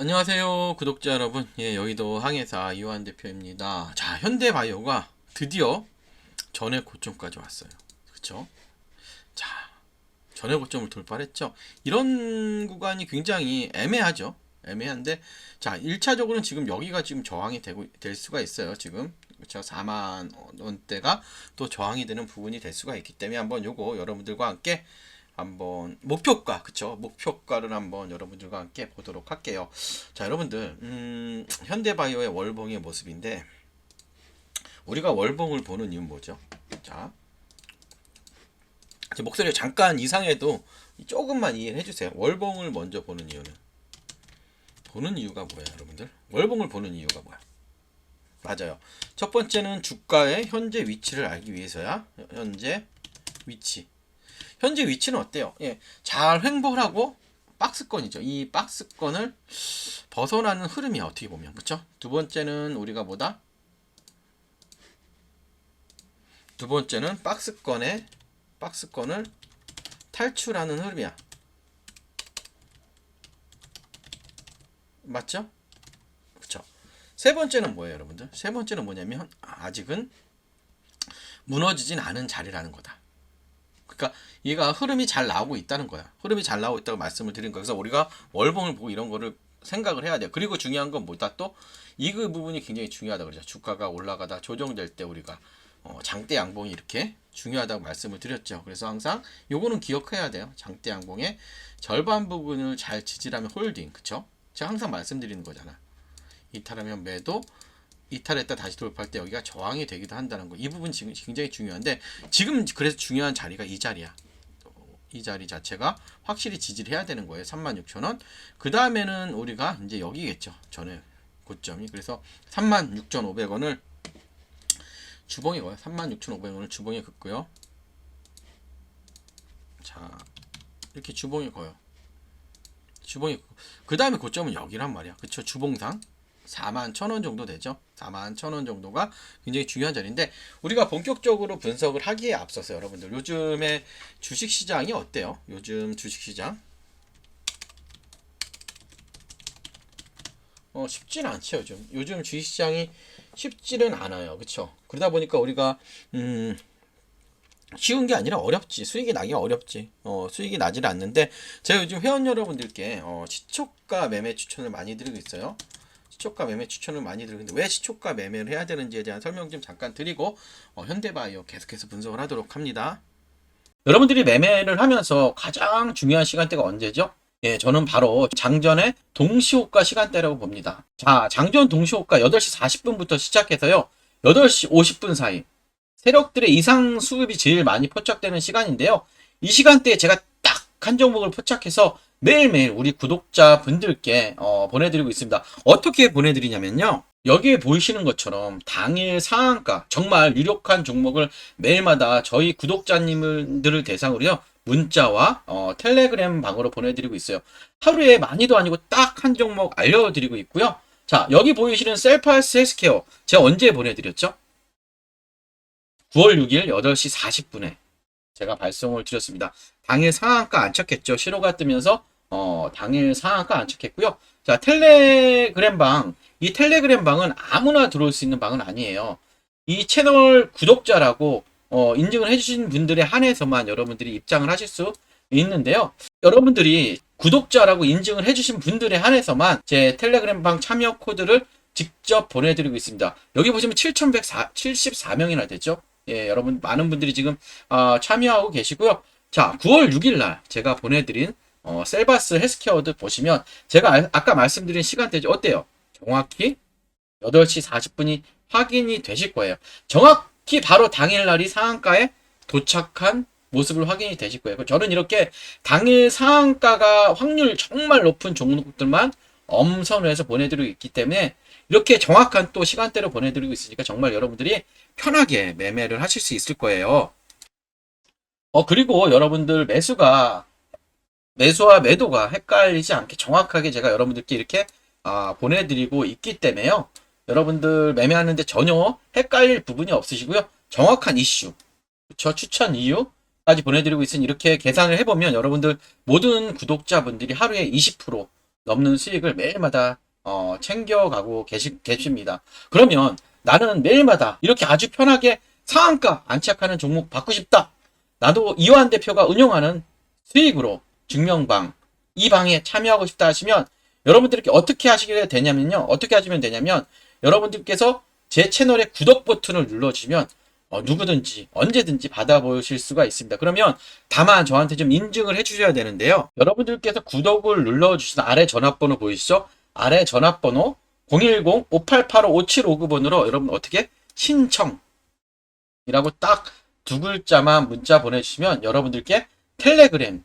안녕하세요 구독자 여러분. 예 여의도 항해사 이완 대표입니다. 자 현대바이오가 드디어 전의 고점까지 왔어요. 그쵸? 자 전의 고점을 돌파했죠. 이런 구간이 굉장히 애매하죠. 애매한데 자 1차적으로는 지금 여기가 지금 저항이 되고 될 수가 있어요 지금. 그렇죠 4만 원대가 또 저항이 되는 부분이 될 수가 있기 때문에 한번 요거 여러분들과 함께 한번 목표가 그쵸? 목표가를 한번 여러분들과 함께 보도록 할게요. 자 여러분들 음, 현대바이오의 월봉의 모습인데 우리가 월봉을 보는 이유는 뭐죠? 자제 목소리 잠깐 이상해도 조금만 이해를 해주세요. 월봉을 먼저 보는 이유는? 보는 이유가 뭐예요 여러분들? 월봉을 보는 이유가 뭐야? 맞아요. 첫 번째는 주가의 현재 위치를 알기 위해서야 현재 위치 현재 위치는 어때요? 예, 잘 횡보를 하고 박스권이죠. 이 박스권을 벗어나는 흐름이야 어떻게 보면 그렇죠? 두 번째는 우리가 뭐다? 두 번째는 박스권의 박스권을 탈출하는 흐름이야. 맞죠? 세 번째는 뭐예요, 여러분들? 세 번째는 뭐냐면 아직은 무너지진 않은 자리라는 거다. 그러니까 얘가 흐름이 잘 나오고 있다는 거야. 흐름이 잘 나오고 있다고 말씀을 드린 거야. 그래서 우리가 월봉을 보고 이런 거를 생각을 해야 돼요. 그리고 중요한 건 뭐다 또 이 그 부분이 굉장히 중요하다 그러죠. 주가가 올라가다 조정될 때 우리가 어, 장대 양봉이 이렇게 중요하다고 말씀을 드렸죠. 그래서 항상 요거는 기억해야 돼요. 장대 양봉의 절반 부분을 잘 지지라면 홀딩, 그쵸? 제가 항상 말씀드리는 거잖아. 이탈하면 매도, 이탈했다 다시 돌파할 때 여기가 저항이 되기도 한다는 거. 이 부분 지금 굉장히 중요한데 지금 그래서 중요한 자리가 이 자리야. 이 자리 자체가 확실히 지지를 해야 되는 거예요. 36,000원. 그 다음에는 우리가 이제 여기겠죠. 전에 고점이. 그래서 36,500원을 주봉에 거요. 36,500원을 주봉에 긋고요. 자, 이렇게 주봉에 거요. 주봉이 그 다음에 고점은 여기란 말이야. 그쵸? 주봉상 4만 1,000원 정도 되죠. 4만 1,000원 정도가 굉장히 중요한 자리인데 우리가 본격적으로 분석을 하기에 앞서서 여러분들 요즘에 주식 시장이 어때요? 요즘 주식 시장? 어 쉽지는 않죠 요즘. 요즘 주식 시장이 쉽지는 않아요. 그쵸? 그러다 보니까 우리가 음 쉬운 게 아니라 어렵지. 수익이 나기 어렵지. 어 수익이 나질 않는데 제가 요즘 회원 여러분들께 어 시초가 매매 추천을 많이 드리고 있어요 시초가 매매 추천을 많이 드리는데 왜 시초가 매매를 해야 되는지에 대한 설명 좀 잠깐 드리고 어, 현대바이오 계속해서 분석을 하도록 합니다. 여러분들이 매매를 하면서 가장 중요한 시간대가 언제죠? 예, 저는 바로 장전의 동시호가 시간대라고 봅니다. 자, 장전 동시호가 8시 40분부터 시작해서요. 8시 50분 사이 세력들의 이상 수급이 제일 많이 포착되는 시간인데요. 이 시간대에 제가 딱 한 종목을 포착해서 매일매일 우리 구독자 분들께 어, 보내드리고 있습니다. 어떻게 보내드리냐면요. 여기에 보이시는 것처럼 당일 상한가 정말 유력한 종목을 매일마다 저희 구독자님들을 대상으로요. 문자와 어, 텔레그램 방으로 보내드리고 있어요. 하루에 많이도 아니고 딱 한 종목 알려드리고 있고요. 자 여기 보이시는 셀파스 헬스케어 제가 언제 보내드렸죠? 9월 6일 8시 40분에 제가 발송을 드렸습니다. 당일 상한가 안착했죠. 시로가 뜨면서 어, 당일 상한가 안착했고요. 자, 텔레그램 방. 이 텔레그램 방은 아무나 들어올 수 있는 방은 아니에요. 이 채널 구독자라고 어, 인증을 해주신 분들에 한해서만 여러분들이 입장을 하실 수 있는데요. 여러분들이 구독자라고 인증을 해주신 분들에 한해서만 제 텔레그램 방 참여 코드를 직접 보내드리고 있습니다. 여기 보시면 7,174명이나 되죠. 예, 여러분 많은 분들이 지금 어, 참여하고 계시고요. 자, 9월 6일 날 제가 보내드린 어, 셀바스 헬스케어드 보시면 제가 아, 아까 말씀드린 시간대 어때요? 정확히 8시 40분이 확인이 되실 거예요. 정확히 바로 당일날이 상한가에 도착한 모습을 확인이 되실 거예요. 저는 이렇게 당일 상한가가 확률 정말 높은 종목들만 엄선해서 보내드리고 있기 때문에 이렇게 정확한 또 시간대로 보내드리고 있으니까 정말 여러분들이 편하게 매매를 하실 수 있을 거예요. 어, 그리고 여러분들 매수가, 매수와 매도가 헷갈리지 않게 정확하게 제가 여러분들께 이렇게 아, 보내드리고 있기 때문에요. 여러분들 매매하는데 전혀 헷갈릴 부분이 없으시고요. 정확한 이슈, 저 추천 이유까지 보내드리고 있으니 이렇게 계산을 해보면 여러분들 모든 구독자분들이 하루에 20% 넘는 수익을 매일마다 어, 챙겨가고 계시, 계십니다. 그러면 나는 매일마다 이렇게 아주 편하게 상한가 안착하는 종목 받고 싶다. 나도 이완 대표가 운영하는 수익으로 증명방 이 방에 참여하고 싶다 하시면 여러분들께 어떻게 하시게 되냐면요. 어떻게 하시면 되냐면 여러분들께서 제 채널에 구독 버튼을 눌러주시면 어, 누구든지 언제든지 받아보실 수가 있습니다. 그러면 다만 저한테 좀 인증을 해주셔야 되는데요. 여러분들께서 구독을 눌러주신 아래 전화번호 보이시죠? 아래 전화번호 010-5885-5759번으로 여러분 어떻게 신청이라고 딱 두 글자만 문자 보내주시면 여러분들께 텔레그램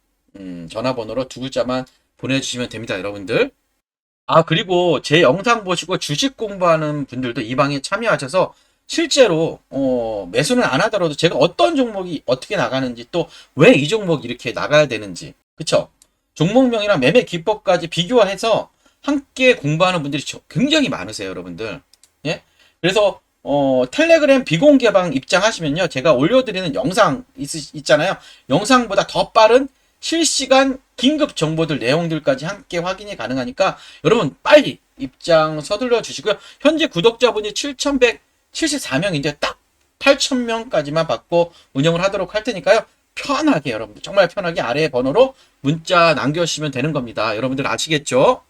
음, 전화번호로 두 글자만 보내주시면 됩니다, 여러분들. 아, 그리고 제 영상 보시고 주식 공부하는 분들도 이 방에 참여하셔서 실제로, 어, 매수는 안 하더라도 제가 어떤 종목이 어떻게 나가는지 또 왜 이 종목이 이렇게 나가야 되는지, 그쵸? 종목명이랑 매매 기법까지 비교해서 함께 공부하는 분들이 저- 굉장히 많으세요, 여러분들. 예? 그래서 어, 텔레그램 비공개방 입장하시면요. 제가 올려드리는 영상 있, 있잖아요. 영상보다 더 빠른 실시간 긴급 정보들 내용들까지 함께 확인이 가능하니까 여러분 빨리 입장 서둘러 주시고요. 현재 구독자분이 7,174명인데 딱 8,000명까지만 받고 운영을 하도록 할 테니까요. 편하게 여러분들 정말 편하게 아래 번호로 문자 남겨주시면 되는 겁니다. 여러분들 아시겠죠?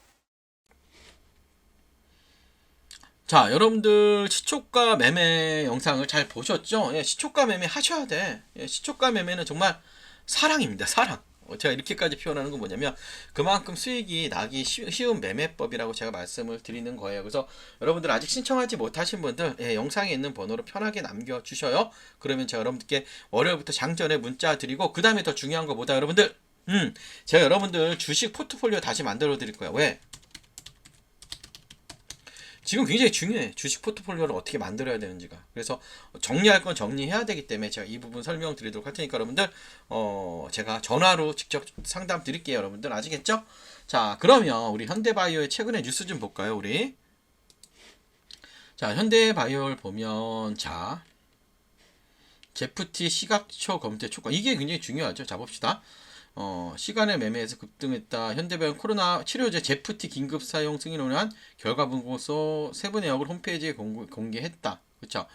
자, 여러분들 시초가 매매 영상을 잘 보셨죠? 예, 시초가 매매 하셔야 돼. 예, 시초가 매매는 정말 사랑입니다. 사랑. 어, 제가 이렇게까지 표현하는 건 뭐냐면 그만큼 수익이 나기 쉬- 쉬운 매매법이라고 제가 말씀을 드리는 거예요. 그래서 여러분들 아직 신청하지 못하신 분들 예, 영상에 있는 번호로 편하게 남겨주셔요. 그러면 제가 여러분들께 월요일부터 장전에 문자 드리고 그 다음에 더 중요한 거보다 여러분들 음, 제가 여러분들 주식 포트폴리오 다시 만들어 드릴 거예요. 왜? 지금 굉장히 중요해. 주식 포트폴리오를 어떻게 만들어야 되는지가. 그래서 정리할 건 정리해야 되기 때문에 제가 이 부분 설명드리도록 할 테니까 여러분들 어 제가 전화로 직접 상담 드릴게요. 여러분들 아시겠죠? 자, 그러면 우리 현대바이오의 최근의 뉴스 좀 볼까요, 우리? 자, 현대바이오를 보면 자 제프티 시각초 검토 초과 이게 굉장히 중요하죠. 자 봅시다. 어, 시간의 매매에서 급등했다. 현대병원 코로나 치료제 제프티 긴급 사용 승인을 한 결과 보고서 세부 내역을 홈페이지에 공고, 공개했다. 그렇죠?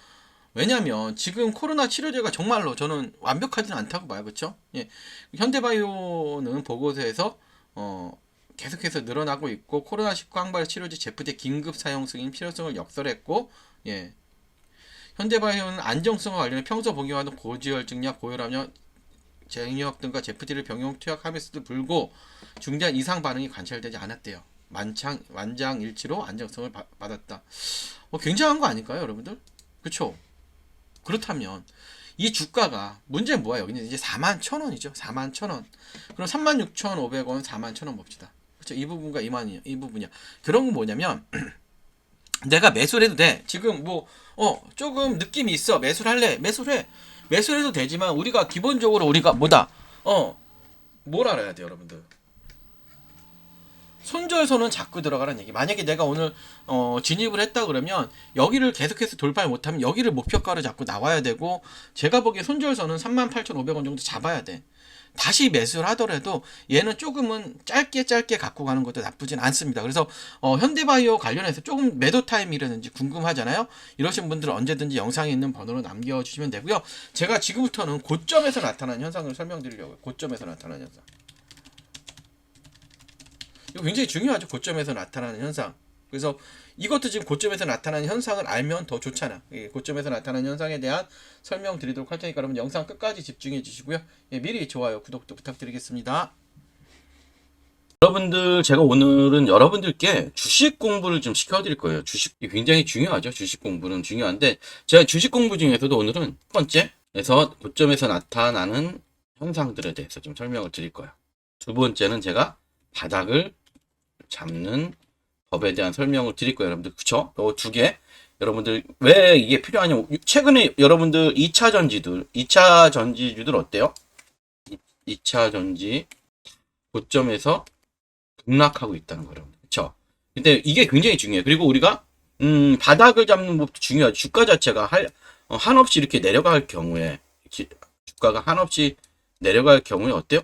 왜냐면 지금 코로나 치료제가 정말로 저는 완벽하지는 않다고 봐요. 그렇죠? 예. 현대바이오는 보고서에서 어, 계속해서 늘어나고 있고 코로나19 항발 치료제 제프티 긴급 사용 승인 필요성을 역설했고 예. 현대바이오는 안정성과 관련해 평소 복용하던 고지혈증약, 고혈압약, 쟁역 등과 제프티를 병용 투약함에서도 불구 중대한 이상 반응이 관찰되지 않았대요. 만창 완장 일치로 안정성을 바- 받았다. 어, 굉장한 거 아닐까요, 여러분들? 그렇죠? 그렇다면 이 주가가 문제는 뭐야? 여기는 이제 4만 천 원이죠. 4만 천 원. 그럼 3만 6천 5백 원 4만 천 원 봅시다. 그렇죠? 이 부분과 이만이 이 부분이야. 그런 건 뭐냐면 내가 매수를 해도 돼. 지금 뭐, 어, 조금 느낌이 있어. 매수를 할래. 매수를 해. 매수를 해도 되지만, 우리가 기본적으로 우리가 뭐다? 어, 뭘 알아야 돼, 여러분들? 손절선은 자꾸 들어가라는 얘기. 만약에 내가 오늘 어, 진입을 했다 그러면 여기를 계속해서 돌파를 못하면 여기를 목표가로 자꾸 나와야 되고 제가 보기에 손절선은 38,500원 정도 잡아야 돼. 다시 매수를 하더라도 얘는 조금은 짧게 짧게 갖고 가는 것도 나쁘진 않습니다. 그래서 어, 현대바이오 관련해서 조금 매도 타임이라든지 궁금하잖아요. 이러신 분들은 언제든지 영상에 있는 번호로 남겨주시면 되고요. 제가 지금부터는 고점에서 나타나는 현상을 설명드리려고요. 고점에서 나타나는 현상. 이거 굉장히 중요하죠. 고점에서 나타나는 현상. 그래서 이것도 지금 고점에서 나타나는 현상을 알면 더 좋잖아. 예, 고점에서 나타나는 현상에 대한 설명 드리도록 할 테니까 여러분 영상 끝까지 집중해 주시고요. 예, 미리 좋아요, 구독도 부탁드리겠습니다. 여러분들 제가 오늘은 여러분들께 주식 공부를 좀 시켜드릴 거예요. 주식이 굉장히 중요하죠. 주식 공부는 중요한데 제가 주식 공부 중에서도 오늘은 첫 번째에서 고점에서 나타나는 현상들에 대해서 좀 설명을 드릴 거예요. 두 번째는 제가 바닥을 잡는 법에 대한 설명을 드릴 거예요, 여러분들. 그쵸? 요두 개. 여러분들, 왜 이게 필요하냐. 최근에 여러분들 2차 전지들, 2차 전지주들 어때요? 2차 전지 고점에서 급락하고 있다는 거예요. 그쵸? 근데 이게 굉장히 중요해요. 그리고 우리가, 음, 바닥을 잡는 법도 중요하죠. 주가 자체가 할, 어, 한없이 이렇게 내려갈 경우에, 기- 주가가 한없이 내려갈 경우에 어때요?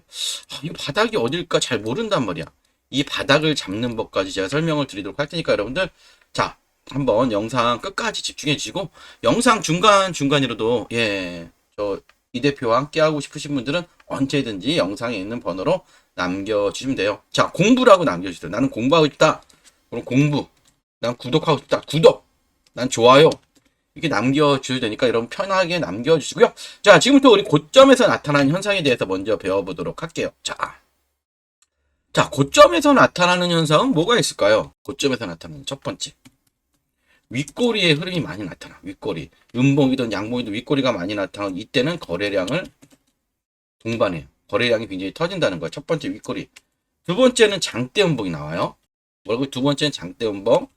아, 이거 바닥이 어딜까 잘 모른단 말이야. 이 바닥을 잡는 법까지 제가 설명을 드리도록 할 테니까 여러분들 자 한번 영상 끝까지 집중해 주시고 영상 중간 중간이라도 예 저 이 대표와 함께 하고 싶으신 분들은 언제든지 영상에 있는 번호로 남겨주시면 돼요. 자 공부라고 남겨주세요. 나는 공부하고 싶다. 그럼 공부. 난 구독하고 싶다. 구독. 난 좋아요. 이렇게 남겨주셔야 되니까 여러분 편하게 남겨주시고요. 자 지금부터 우리 고점에서 나타나는 현상에 대해서 먼저 배워보도록 할게요. 자. 자, 고점에서 나타나는 현상은 뭐가 있을까요? 고점에서 나타나는 첫 번째. 윗꼬리의 흐름이 많이 나타나. 윗꼬리. 음봉이든 양봉이든 윗꼬리가 많이 나타나고 이때는 거래량을 동반해요. 거래량이 굉장히 터진다는 거예요. 첫 번째 윗꼬리. 두 번째는 장대 음봉이 나와요. 그리고 두 번째는 장대 음봉.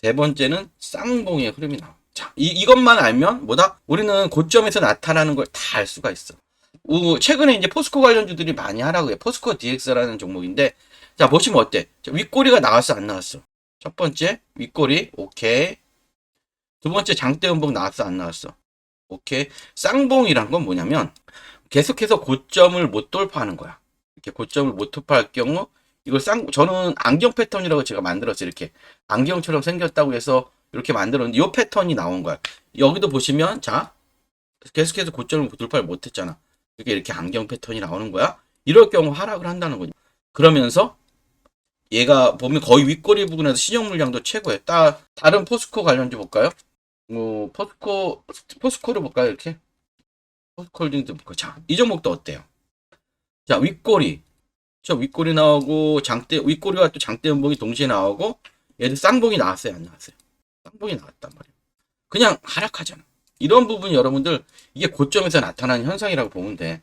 세 번째는 쌍봉의 흐름이 나와. 자, 이, 이것만 알면 뭐다? 우리는 고점에서 나타나는 걸 다 알 수가 있어. 우- 최근에 이제 포스코 관련주들이 많이 하라고 해요. 포스코 DX라는 종목인데, 자, 보시면 어때? 자, 윗꼬리가 나왔어, 안 나왔어? 첫 번째, 윗꼬리, 오케이. 두 번째, 장대 음봉 나왔어, 안 나왔어? 오케이. 쌍봉이란 건 뭐냐면, 계속해서 고점을 못 돌파하는 거야. 이렇게 고점을 못 돌파할 경우, 이걸 쌍, 저는 안경 패턴이라고 제가 만들었어요. 이렇게. 안경처럼 생겼다고 해서 이렇게 만들었는데, 이 패턴이 나온 거야. 여기도 보시면, 자, 계속해서 고점을 돌파를 못 했잖아. 이렇게 이렇게 안경 패턴이 나오는 거야. 이럴 경우 하락을 한다는 거죠. 그러면서 얘가 보면 거의 윗꼬리 부분에서 신용 물량도 최고예요. 따, 다른 포스코 관련주 볼까요? 뭐 포스코 포스코를 볼까요? 이렇게 포스코 홀딩도 볼까요? 자, 이 종목도 어때요? 자, 윗꼬리. 저 윗꼬리 나오고 장대 윗꼬리와 또 장대 음봉이 동시에 나오고 얘들 쌍봉이 나왔어요, 안 나왔어요? 쌍봉이 나왔단 말이에요. 그냥 하락하잖아. 이런 부분 여러분들 이게 고점에서 나타나는 현상이라고 보면 돼.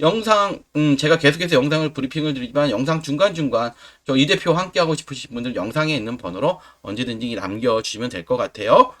영상 음, 제가 계속해서 영상을 브리핑을 드리지만 영상 중간 중간 저 이 대표 함께 하고 싶으신 분들 영상에 있는 번호로 언제든지 남겨 주시면 될 것 같아요.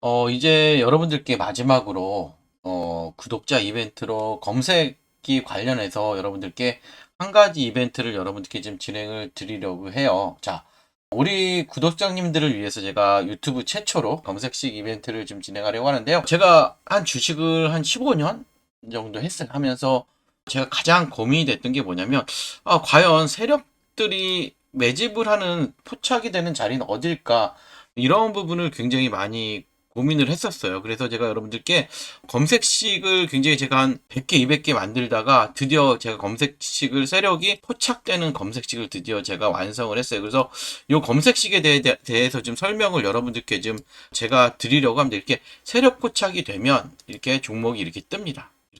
어, 이제 여러분들께 마지막으로, 어, 구독자 이벤트로 검색기 관련해서 여러분들께 한 가지 이벤트를 여러분들께 지금 진행을 드리려고 해요. 자, 우리 구독자님들을 위해서 제가 유튜브 최초로 검색식 이벤트를 좀 진행하려고 하는데요. 제가 한 주식을 한 15년 정도 했을 하면서 제가 가장 고민이 됐던 게 뭐냐면, 아, 과연 세력들이 매집을 하는 포착이 되는 자리는 어딜까? 이런 부분을 굉장히 많이 고민을 했었어요. 그래서 제가 여러분들께 검색식을 굉장히 제가 한 100개, 200개 만들다가 드디어 제가 검색식을 세력이 포착되는 검색식을 드디어 제가 완성을 했어요. 그래서 이 검색식에 대해, 대해서 좀 설명을 여러분들께 좀 제가 드리려고 합니다. 이렇게 세력 포착이 되면 이렇게 종목이 이렇게 뜹니다.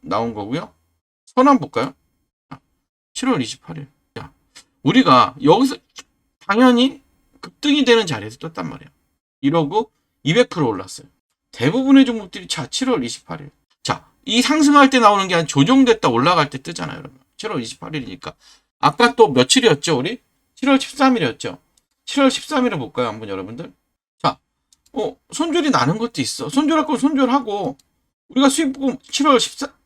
나온 거고요. 선언 볼까요? 7월 28일. 자, 우리가 여기서 당연히 급등이 되는 자리에서 떴단 말이에요. 이러고 200% 올랐어요. 대부분의 종목들이 자 7월 28일. 자, 이 상승할 때 나오는 게 한 조정됐다 올라갈 때 뜨잖아요, 여러분. 7월 28일이니까. 아까 또 며칠이었죠, 우리? 7월 13일이었죠. 7월 13일을 볼까요, 한번 여러분들? 자, 어, 손절이 나는 것도 있어. 손절할 거 손절하고 우리가 수익보험 7월 14,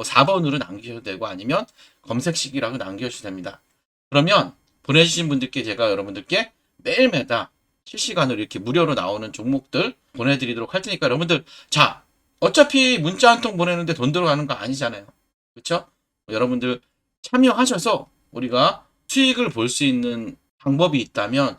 뭐 4번으로 남기셔도 되고 아니면 검색식이라고 남겨주셔도 됩니다. 그러면 보내주신 분들께 제가 여러분들께 매일매다 실시간으로 이렇게 무료로 나오는 종목들 보내드리도록 할 테니까 여러분들 자 어차피 문자 한 통 보내는데 돈 들어가는 거 아니잖아요. 그렇죠? 여러분들 참여하셔서 우리가 수익을 볼 수 있는 방법이 있다면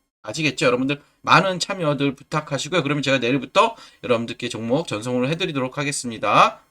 아시겠죠, 여러분들? 많은 참여들 부탁하시고요. 그러면 제가 내일부터 여러분들께 종목 전송을 해드리도록 하겠습니다.